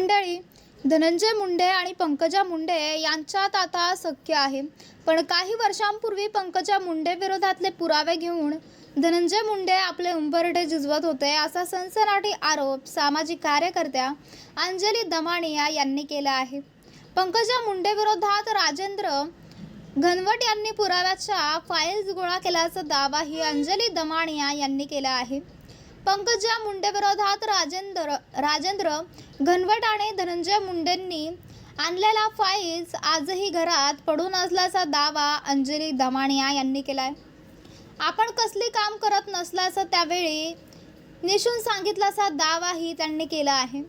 मंडळी धनंजय मुंडे आणि पंकजा मुंडे यांच्यात आता सख्य आहे. पण काही वर्षांपूर्वी पंकजा मुंडे विरोधातले पुरावे घेऊन धनंजय मुंडे आपले उंबरडे झिजवत होते असा सनसनाटी आरोप सामाजिक कार्यकर्त्या अंजली दमानिया यांनी केला आहे. पंकजा मुंडे विरोधात राजेंद्र घनवट यांनी पुराव्याच्या फाईल्स गोळा केल्याचा दावाही अंजली दमानिया यांनी केला आहे. पंकजा मुंडेविरोधात राजेंद्र राजेंद्र घनवट आणि धनंजय मुंडेंनी आणलेला फाईल्स आजही घरात पडून असल्याचा दावा अंजली दमाणिया यांनी केलाय. आपण कसली काम करत नसल्याचं त्यावेळी निशून सांगितल्याचा दावाही त्यांनी केला आहे.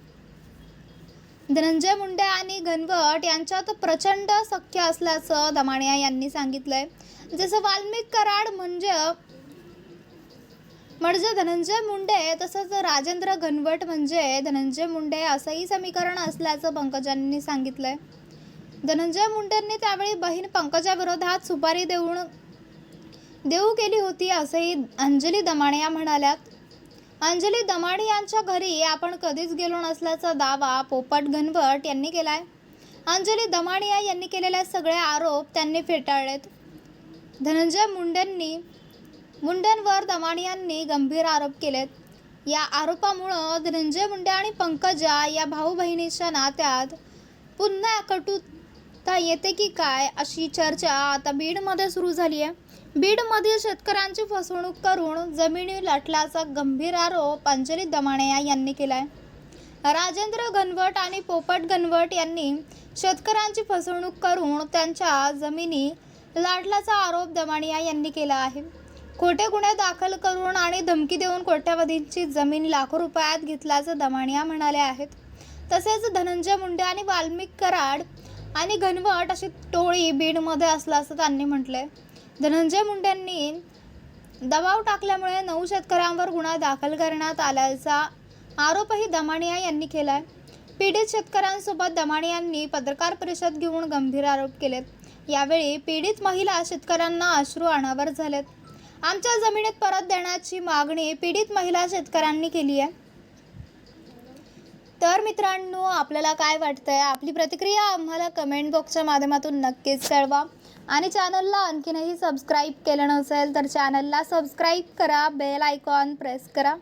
धनंजय मुंडे आणि घनवट यांच्यात प्रचंड सख्य असल्याचं दमानिया यांनी सांगितलंय. जसं वाल्मिक कराड म्हणजे म्हणजे धनंजय मुंडे तसंच राजेंद्र घनवट म्हणजे धनंजय मुंडे असंही समीकरण असल्याचं पंकजांनी सांगितलंय. धनंजय मुंडेंनी त्यावेळी बहीण पंकजाविरोधात सुपारी देऊन देऊ केली होती असंही अंजली दमाणिया म्हणाल्यात. अंजली दमाणी यांच्या घरी आपण कधीच गेलो नसल्याचा दावा पोपट घनवट यांनी केलाय. अंजली दमाणिया यांनी केलेले सगळे आरोप त्यांनी फेटाळलेत. धनंजय मुंडेंनी मुंडेंवर दमाणियांनी गंभीर आरोप केलेत. या आरोपामुळं धनंजय मुंडे आणि पंकजा या भाऊ बहिणीच्या नात्यात पुन्हा कटुता येते की काय अशी चर्चा आता बीडमध्ये सुरू झाली आहे बीडमधील शेतकऱ्यांची फसवणूक करून जमिनी लटल्याचा गंभीर आरोप अंजली दमाणया यांनी केलाय. राजेंद्र घनवट आणि पोपट घनवट यांनी शेतकऱ्यांची फसवणूक करून त्यांच्या जमिनी लाटल्याचा आरोप दमाणिया यांनी केला आहे. खोटे गुन्हे दाखल करून आणि धमकी देऊन कोट्यावधींची जमीन लाखो रुपयात घेतल्याचं दमाणिया म्हणाले आहेत. तसेच धनंजय मुंडे आणि वाल्मिक कराड आणि घनवट अशी टोळी बीडमध्ये असल्याचं त्यांनी म्हटलंय. धनंजय मुंडेंनी दबाव टाकल्यामुळे नऊ शेतकऱ्यांवर गुन्हा दाखल करण्यात आल्याचा आरोपही दमाणिया यांनी केलाय. पीडित शेतकऱ्यांसोबत दमाणियांनी पत्रकार परिषद घेऊन गंभीर आरोप केलेत. यावेळी पीडित महिला शेतकऱ्यांना अश्रू अनावर झालेत. आमच्या जमिनीत परत देण्याची मागणी पीडित महिला शेतकऱ्यांनी केली आहे. तर मित्रांनो आपल्याला काय वाटतंय? आपली प्रतिक्रिया आम्हाला कमेंट बॉक्सच्या माध्यमातून नक्कीच कळवा. आणि चॅनलला आणखीनही सबस्क्राईब केलं नसेल तर चॅनलला सबस्क्राईब करा बेल आयकॉन प्रेस करा.